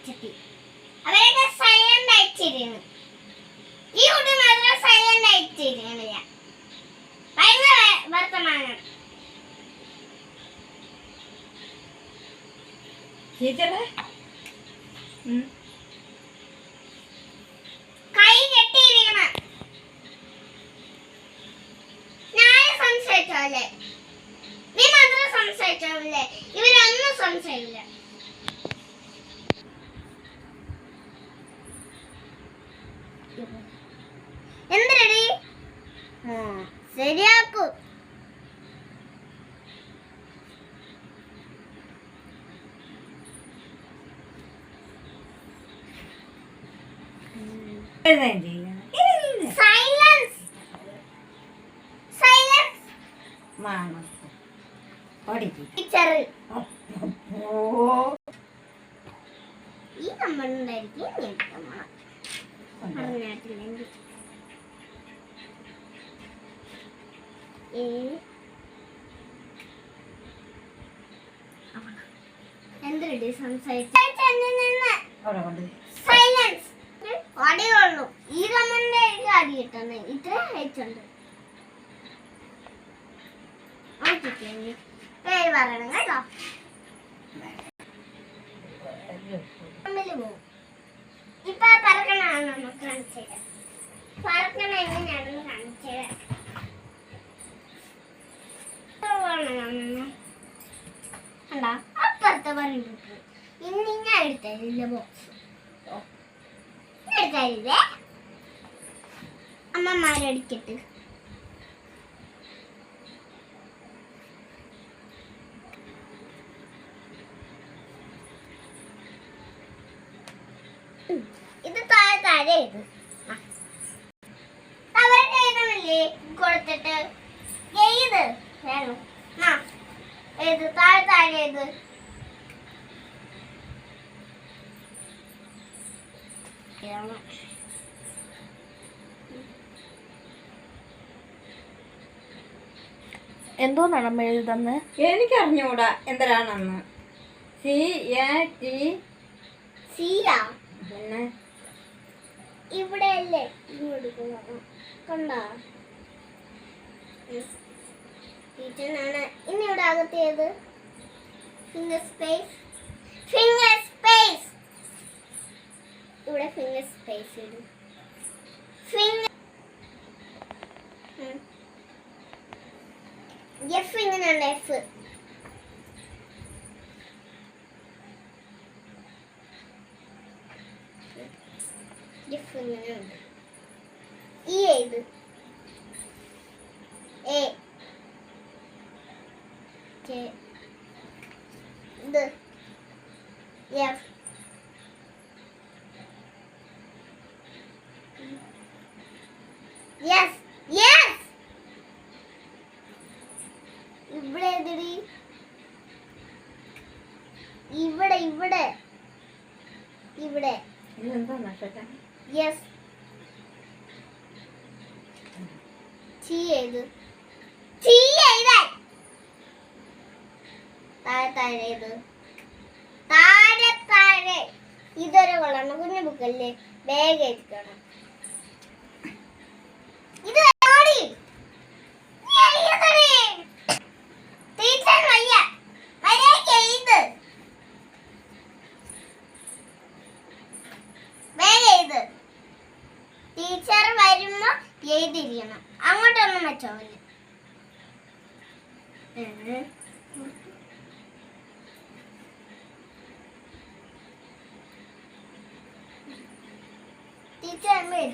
ഉച്ചത്തി അവരൊക്കെ സൈലന്റ് ആയിട്ടിരുന്നു ഈ കുട്ടി മാത്രം സൈലന്റ് ആയിട്ടിരുന്നില്ല ഭയങ്കര വർത്തമാനം. ടീച്ചറെ ഉം. കൈ കെട്ടിയിരിക്കണം ഞാൻ സംസാരിച്ചോല്ലേ നീ മാത്രം സംസാരിച്ചോല്ലേ ഇവരൊന്നും സംസാരിക്കില്ല എന്തരടി ശരിയാക്കൂ. സൈലൻസ് സൈലൻസ് വേണം. പഠിക്ക്. ടീച്ചർ. ഈ നമ്മളുണ്ടായിരിക്കും ഞെട്ടമ്മ എന്തരടി സംസാരിച്ചു സൈലൻസ് അടിയുള്ളൂ ഈ കമ്മന്റെ അടി കിട്ടുന്നത് ഇത്ര അയച്ചുണ്ട് പേര് പറയണം കേട്ടോ തമ്മിൽ അപ്പുറത്തെ ഇനി ഞാൻ അമ്മമാരടിക്കട്ട് ഇത് താഴെ താഴെ ഇത് ആ. അവരെ എഴുതണില്ലേ കൊടുത്തിട്ട് ചെയ്ത്. വേണം. ആ ഏത്? താഴെ താഴെ ഏത്? എന്തോ എന്തോന്നാണ് അമ്മ എഴുതുന്നത് എനിക്കറിഞ്ഞൂടാ എന്തരാണെന്ന്. C A T. സീയാ പിന്നെ? ഇവിടെ അല്ലേ ഇങ്ങോട്ട് കണ്ടോ? ടീച്ചറാണ് ഇനി ഇവിടെ അകത്തേത് ഫിംഗർ സ്പേസ് ഫിംഗർ സ്പേസ് ഇവിടെ ഫിംഗർ സ്പേസ് ഇടും. ഫിംഗർ എഫ് ഇങ്ങനെയാണ് എഫ് എഫ് ഇങ്ങനെയുണ്ട്. ഈ ഏത്? എ കെ ഇത് എഫ് യെസ് യെസ് ഇവിടെ ഏതെടി? ഇവിടെ ഇവിടെ. ഇവിടെ. യെസ് ചീ ഏത് ചീ എഴുതാൻ താഴെ താഴെ ഇതൊരു കൊള്ളണം കുഞ്ഞു ബുക്കല്ലേ വേഗം എഴുതിക്കണം ഇത് ഓടി നീ എഴുതണേ ടീച്ചർ വയ്യ മര്യാദയ്ക്ക് എഴുത് വേഗം എഴുത് ടീച്ചർ വരുമ്പോ എഴുതിരിക്കണം അങ്ങോട്ടൊന്നും വെച്ചോ ടീച്ചർ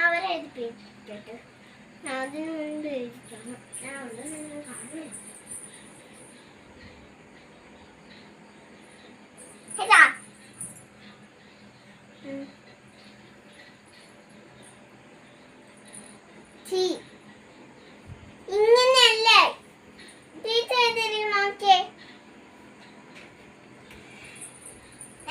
അവരെ എഴുതിപ്പിച്ചിട്ട് ഞാൻ അതിന് മുൻപ് എഴുതിക്കണം. ഞാൻ അവിടെ നിന്ന് കാണുന്നില്ല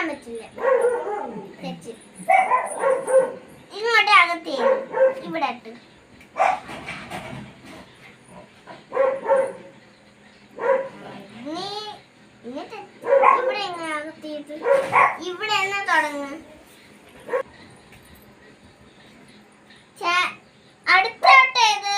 എന്നാ പറ്റില്ല. ഇങ്ങോട്ട് അകത്ത് ഇവിടെ ഇട്ട്. നീ എന്നിട്ട് ഇവിടെ എങ്ങനെ അകത്തിയിട്ട് ഇവിടെ എന്നാ തുടങ്ങും അടുത്തോട്ട് ഏത്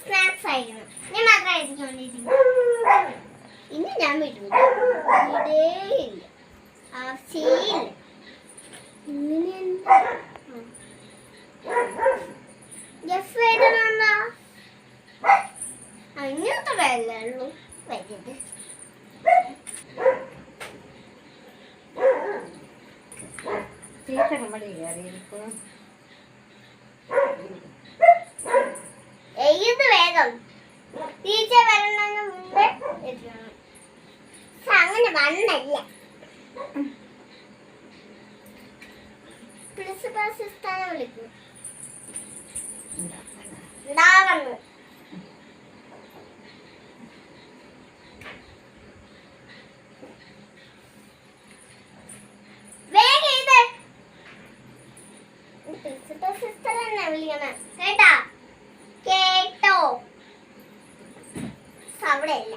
സ്നാക്സ് ആയിരുന്നു ഞാൻ വിടൂല വിടേയില്ല ആവശ്യമില്ല ഉള്ളൂ. എഴുത് വേഗം. ടീച്ചർ വരണതിന് മുമ്പേ അങ്ങനെ വന്നല്ല. പ്രിൻസിപ്പൽ സിസ്റ്ററെ വിളിക്കും. ഇതാ വന്നു വേഗം എഴുത് പ്രിൻസിപ്പൽ സിസ്റ്റർ തന്നെ വിളിക്കണം. കേട്ടാ? കേട്ടോ? അവിടെയല്ല.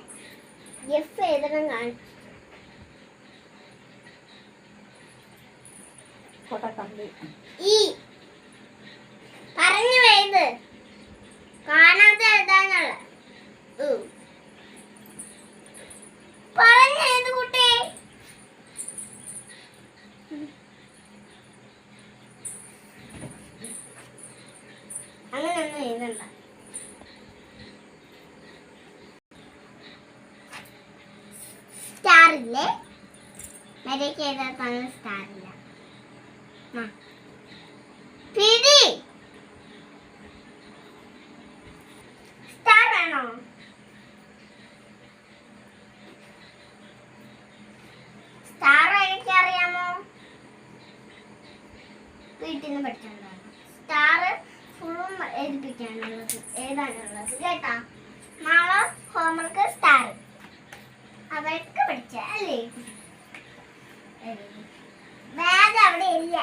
എഫ് എഴുതണം കാണും? കൊട്ടക്കമ്പി ഈ പറഞ്ഞു എഴുത് കാണാതെ എഴുതാനുള്ള ഉം. പറഞ്ഞു എഴുത് കുട്ടി അങ്ങനെയൊന്നും എഴുതണ്ട സ്റ്റാർ ഇല്ലേ? മര്യാദയ്ക്ക് സ്റ്റാറില്ല സ്റ്റാർ വേണോ? സ്റ്റാർ വീട്ടിൽ നിന്ന് പഠിച്ചോണ്ടാണ് എഴുതാനുള്ളത് കേട്ടാ നാളെ ഹോംവർക്ക് സ്റ്റാർ അവർക്ക് പഠിച്ച അല്ലേ? ബാഗ് അവിടെ ഇല്ല.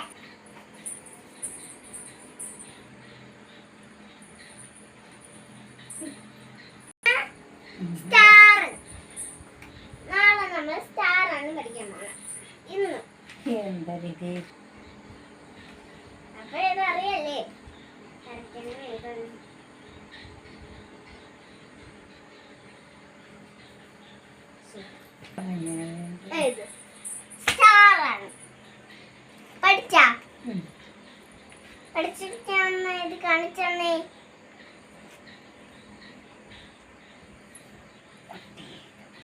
സ്റ്റാർ നാളെ നമ്മൾ സ്റ്റാർ ആണ് പഠിക്കാൻ പോകുന്നത് ഇന്ന് എന്തൊരിത് പഠിച്ചാ? പഠിച്ചിട്ട് ഞാൻ ഇത് കാണിച്ചേ